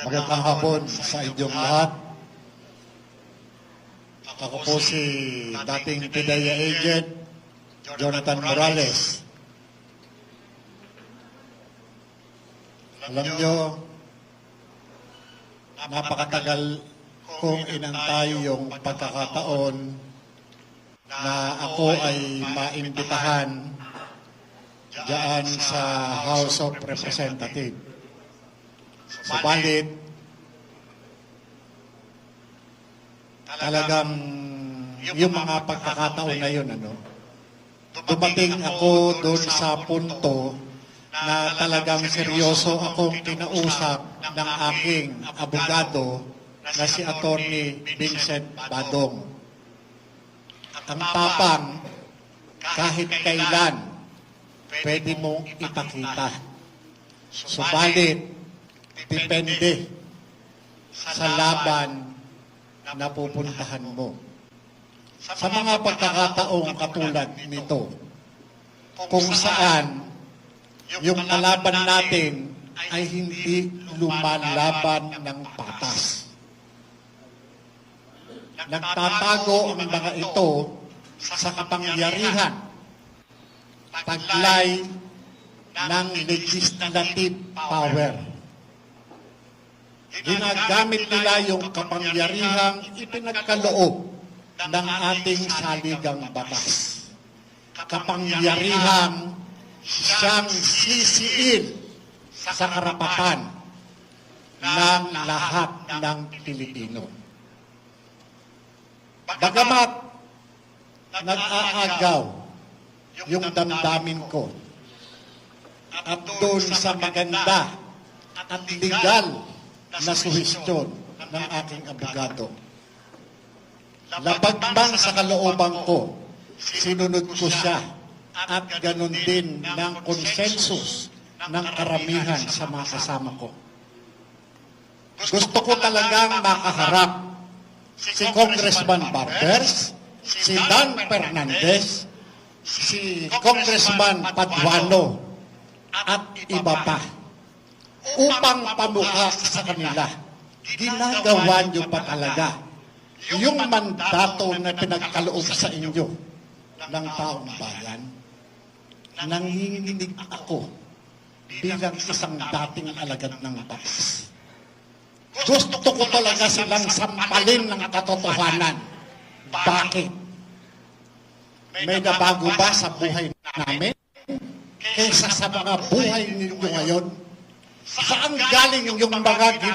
Magandang hapon sa inyong lahat. Ako po si dating PIDEA agent, Jonathan Morales. Alam nyo, napakatagal kong inantay yung pagkakataon na ako ay maimbitahan diyan sa House of Representatives. Subalit, talagang yung mga pagkakataon na yun, ano, dumating ako doon sa punto na talagang seryoso akong kinausap ng aking abogado na si Attorney Vincent Badong. Ang tapang, kahit kailan, pwede mong ipakita. Subalit, depende sa laban na pupuntahan mo. Sa mga pagkakataong katulad nito, kung saan yung kalaban natin ay hindi lumalaban ng patas. Nagtatago ang mga ito sa kapangyarihan, taglay ng legislative power. Ginagamit nila yung kapangyarihang ipinagkaloob ng ating saligang batas. Kapangyarihang siyang sisiin sa karapatan ng lahat ng Pilipino. Bagamat nag-aagaw yung damdamin ko at doon sa maganda at legal na suhestyon ng aking abogado. Labag man sa kalooban ko, sinunod ko siya at ganun din ng konsensus ng karamihan sa mga kasama ko. Gusto ko talagang makaharap si Congressman Barbers, si Dan Fernandez, si Congressman Paduano, at iba pa upang pamukha sa kanila. Ginagawa niyo pa talaga yung mandato na pinagkaloob sa inyo ng taong bayan. Nanginginig ako bilang isang dating alagad ng batas. Gusto ko talaga silang sampalin ng katotohanan. Bakit? May nabago ba sa buhay namin? Kaysa sa mga buhay ninyo ngayon? Saan galing yung mga ginagawa?